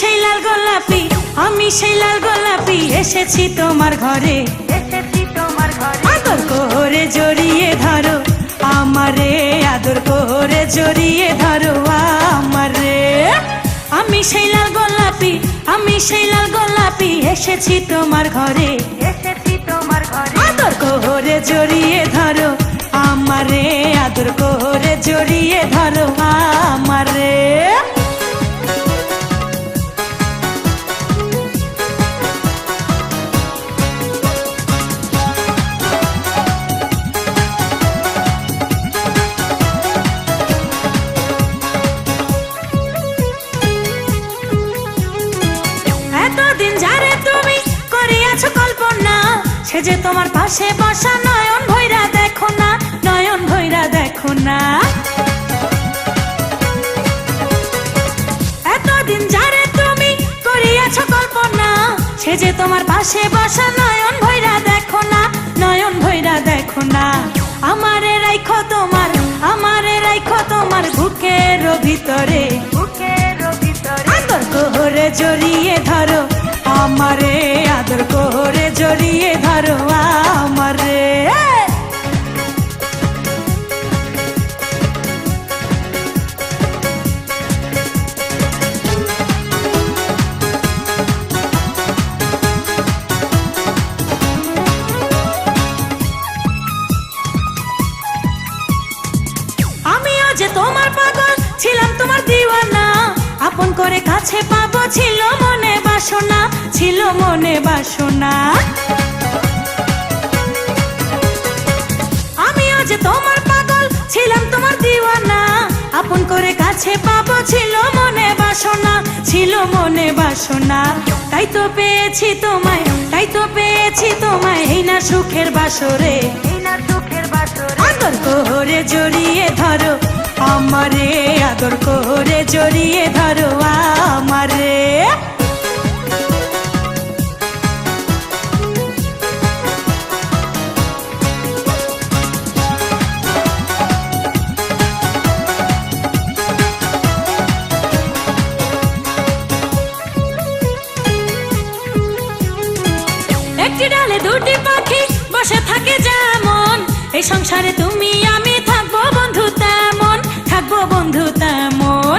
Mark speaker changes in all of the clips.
Speaker 1: সেই লাল গোলাপি আমি সেই লাল গোলাপি এসেছি তোমার ঘরে।
Speaker 2: এসেছি তোমার ঘরে।
Speaker 1: আদর করে জড়িয়ে ধরো আমারে আদর করে জড়িয়ে ধরো আমারে। আমি সেই লাল গোলাপি আমি সেই লাল গোলাপি এসেছি তোমার ঘরে।
Speaker 2: এসেছি তোমার ঘরে।
Speaker 1: আদর করে জড়িয়ে ধরো আমারে আদর করে জড়িয়ে ধরো সে যে তোমার পাশে বসা নয়ন ভৈরা দেখো না নয়ন ভৈরা দেখো না। এতদিন যারে তুমি করিয়াছো কল্পনা সে যে তোমার পাশে বসা নয়ন ভৈরা দেখো না নয়ন ভৈরা দেখো না। আমারে রাইখো তোমার আমারে রাইখো তোমার বুকের ভিতরে।
Speaker 2: বুকের ভিতরে।
Speaker 1: আদর করে জড়িয়ে ধরো আমারে আদর করে জড়িয়ে ধরো। করে কাছে পাবো ছিল মনে বাসনা ছিল মনে বাসনা। আমিও যে তোমার পাগল ছিলাম তোমার দিওয়ানা। আপন করে কাছে পাবো ছিল মনে বাসনা ছিল মনে বাসনা। তাই তো পেয়েছি তোমায় তাই তো পেয়েছি তোমায় এই না সুখের বাসরে।
Speaker 2: এই না সুখের বাসরে।
Speaker 1: আদর করে জড়িয়ে ধরো আমারে একটি ডালে দুটি পাখি বসে থাকে যেমন, এই সংসারে তুমি, আমি থাকব বন্ধু তেমন, থাকব বন্ধু তেমন।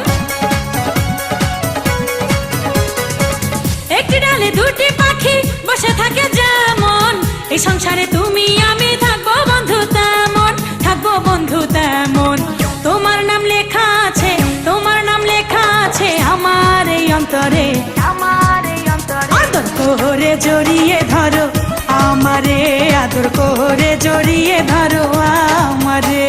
Speaker 1: একটি ডালে দুটি পাখি বসে থাকে যেমন, এই সংসারে তুমি, আমি থাকব বন্ধু তেমন, থাকব বন্ধু তেমন। তোমার নাম লেখা আছে, তোমার নাম লেখা আছে, আমার এই অন্তরে। করে জড়িয়ে ধরো আমারে আদর করে জড়িয়ে ধরো আমারে।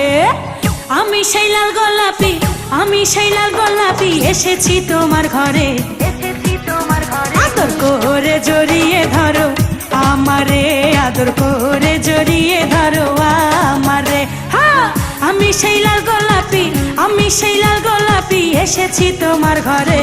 Speaker 1: আমি সেই লাল গোলাপি আমি সেই লাল গোলাপি
Speaker 2: এসেছি তোমার ঘরে।
Speaker 1: আদর করে জড়িয়ে ধরো আমারে আদর করে জড়িয়ে ধরো আমারে। হ্যাঁ আমি সেই লাল গোলাপি আমি সেই লাল গোলাপি এসেছি তোমার ঘরে।